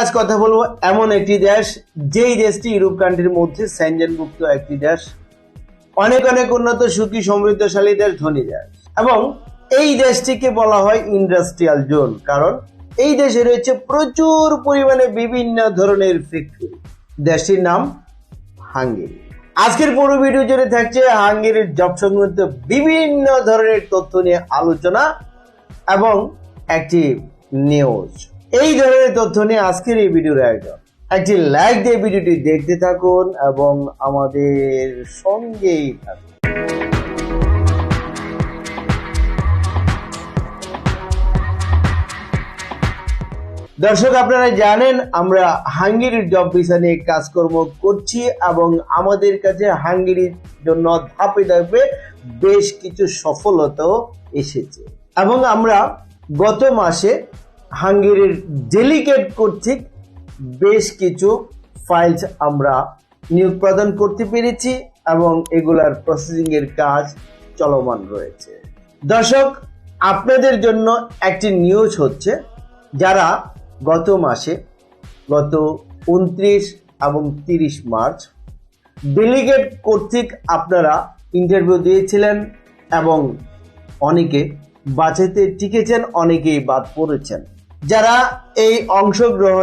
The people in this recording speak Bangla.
আজ কথা বলব। এমন একটি দেশ, যেই দেশটি ইউরোপ কান্ট্রির মধ্যে স্যানজেনভুক্ত একটি দেশ। অনেক অনেক উন্নত, সুখী, সমৃদ্ধশালী দেশ ধনী দেশ। এবং এই দেশটিকে বলা হয় ইন্ডাস্ট্রিয়াল জোন কারণ এই দেশে রয়েছে প্রচুর পরিমাণে বিভিন্ন ধরনের ফ্যাক্টরি দেশটির নাম হাঙ্গেরি। আজকের পুরো ভিডিও জুড়ে থাকছে হাঙ্গেরির জব সংক্রান্ত বিভিন্ন ধরনের তথ্য নিয়ে আলোচনা এবং একটি নিউজ এই ধরনের তথ্য নিয়ে আজকের এই ভিডিওর আয়োজন। একটি লাইক দিয়ে ভিডিওটি দেখতে থাকুন এবং আমাদের সঙ্গেই থাকুন। দর্শক, আপনারা জানেন, আমরা হাঙ্গেরির জব ভিসা নিয়ে কাজকর্ম করছি এবং আমাদের কাছে হাঙ্গেরির জন্য ধাপে ধাপে বেশ কিছু সফলতাও এসেছে। এবং আমরা গত মাসে হাঙ্গেরির ডেলিগেট কর্তৃক বেশ কিছু ফাইলস আমরা নিয়োগ প্রদান করতে পেরেছি এবং এগুলার প্রসেসিং এর কাজ চলমান রয়েছে। দর্শক, আপনাদের জন্য একটি নিউজ হচ্ছে যারা গত মাসে, গত উনত্রিশ এবং তিরিশ মার্চ ডেলিগেট কর্তৃক আপনারা ইন্টারভিউ দিয়েছিলেন এবং অনেকে বাঁচাতে টিকেছেন অনেকেই বাদ পড়েছেন। যারা এই অংশগ্রহণে